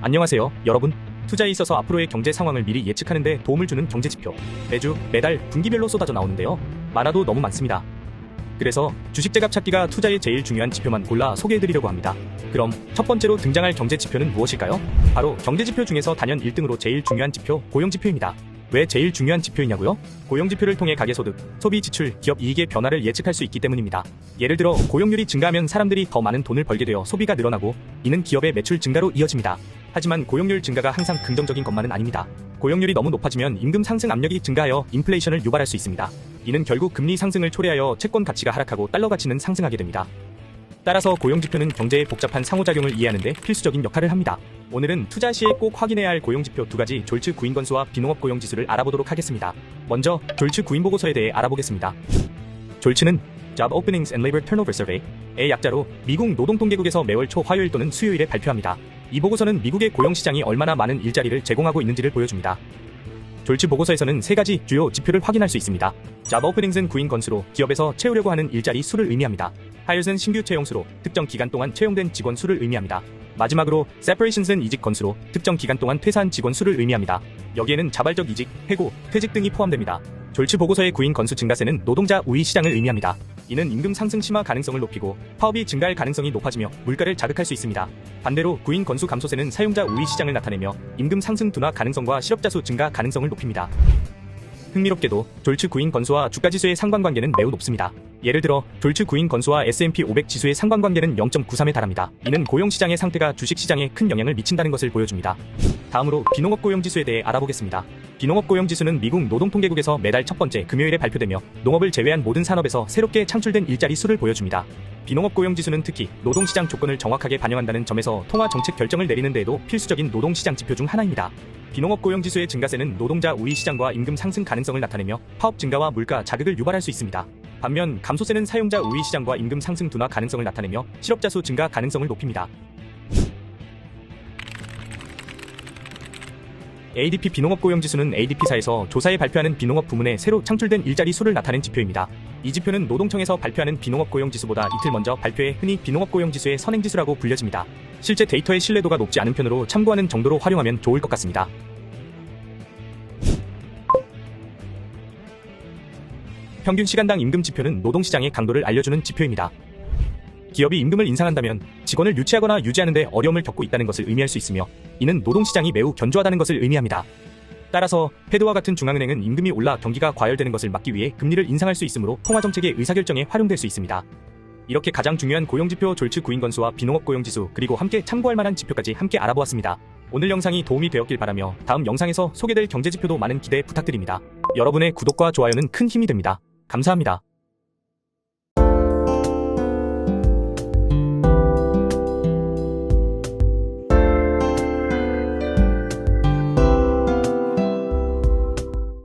안녕하세요, 여러분. 투자에 있어서 앞으로의 경제 상황을 미리 예측하는데 도움을 주는 경제 지표. 매주, 매달, 분기별로 쏟아져 나오는데요. 많아도 너무 많습니다. 그래서 주식 재갑 찾기가 투자의 제일 중요한 지표만 골라 소개해드리려고 합니다. 그럼 첫 번째로 등장할 경제 지표는 무엇일까요? 바로 경제 지표 중에서 단연 1등으로 제일 중요한 지표, 고용 지표입니다. 왜 제일 중요한 지표이냐고요? 고용 지표를 통해 가계소득, 소비 지출, 기업 이익의 변화를 예측할 수 있기 때문입니다. 예를 들어 고용률이 증가하면 사람들이 더 많은 돈을 벌게 되어 소비가 늘어나고 이는 기업의 매출 증가로 이어집니다. 하지만 고용률 증가가 항상 긍정적인 것만은 아닙니다. 고용률이 너무 높아지면 임금 상승 압력이 증가하여 인플레이션을 유발할 수 있습니다. 이는 결국 금리 상승을 초래하여 채권 가치가 하락하고 달러 가치는 상승하게 됩니다. 따라서 고용 지표는 경제의 복잡한 상호작용을 이해하는데 필수적인 역할을 합니다. 오늘은 투자 시에 꼭 확인해야 할 고용 지표 두 가지 졸츠 구인 건수와 비농업 고용 지수를 알아보도록 하겠습니다. 먼저 졸츠 구인 보고서에 대해 알아보겠습니다. 졸츠는 Job Openings and Labor Turnover Survey의 약자로 미국 노동통계국에서 매월 초 화요일 또는 수요일에 발표합니다. 이 보고서는 미국의 고용 시장이 얼마나 많은 일자리를 제공하고 있는지를 보여줍니다. 졸츠 보고서에서는 세 가지 주요 지표를 확인할 수 있습니다. Job Openings은 구인 건수로 기업에서 채우려고 하는 일자리 수를 의미합니다. Hires는 신규 채용 수로 특정 기간 동안 채용된 직원 수를 의미합니다. 마지막으로 Separations는 이직 건수로 특정 기간 동안 퇴사한 직원 수를 의미합니다. 여기에는 자발적 이직, 해고, 퇴직 등이 포함됩니다. 졸츠 보고서의 구인 건수 증가세는 노동자 우위 시장을 의미합니다. 이는 임금 상승 심화 가능성을 높이고 파업이 증가할 가능성이 높아지며 물가를 자극할 수 있습니다. 반대로 구인 건수 감소세는 사용자 우위 시장을 나타내며 임금 상승 둔화 가능성과 실업자 수 증가 가능성을 높입니다. 흥미롭게도 졸츠 구인 건수와 주가 지수의 상관관계는 매우 높습니다. 예를 들어 졸츠 구인 건수와 S&P 500 지수의 상관관계는 0.93에 달합니다. 이는 고용 시장의 상태가 주식 시장에 큰 영향을 미친다는 것을 보여줍니다. 다음으로 비농업 고용 지수에 대해 알아보겠습니다. 비농업 고용 지수는 미국 노동통계국에서 매달 첫 번째 금요일에 발표되며 농업을 제외한 모든 산업에서 새롭게 창출된 일자리 수를 보여줍니다. 비농업 고용 지수는 특히 노동시장 조건을 정확하게 반영한다는 점에서 통화 정책 결정을 내리는 데에도 필수적인 노동시장 지표 중 하나입니다. 비농업 고용 지수의 증가세는 노동자 우위 시장과 임금 상승 가능성을 나타내며 파업 증가와 물가 자극을 유발할 수 있습니다. 반면 감소세는 사용자 우위 시장과 임금 상승 둔화 가능성을 나타내며 실업자 수 증가 가능성을 높입니다. ADP 비농업 고용 지수는 ADP사에서 조사에 발표하는 비농업 부문에 새로 창출된 일자리 수를 나타낸 지표입니다. 이 지표는 노동청에서 발표하는 비농업 고용 지수보다 이틀 먼저 발표해 흔히 비농업 고용 지수의 선행 지수라고 불려집니다. 실제 데이터의 신뢰도가 높지 않은 편으로 참고하는 정도로 활용하면 좋을 것 같습니다. 평균 시간당 임금 지표는 노동시장의 강도를 알려주는 지표입니다. 기업이 임금을 인상한다면 직원을 유치하거나 유지하는 데 어려움을 겪고 있다는 것을 의미할 수 있으며 이는 노동시장이 매우 견조하다는 것을 의미합니다. 따라서 페드와 같은 중앙은행은 임금이 올라 경기가 과열되는 것을 막기 위해 금리를 인상할 수 있으므로 통화정책의 의사결정에 활용될 수 있습니다. 이렇게 가장 중요한 고용지표 졸츠 구인 건수와 비농업 고용지수 그리고 함께 참고할 만한 지표까지 함께 알아보았습니다. 오늘 영상이 도움이 되었길 바라며 다음 영상에서 소개될 경제지표도 많은 기대 부탁드립니다. 여러분의 구독과 좋아요는 큰 힘이 됩니다. 감사합니다.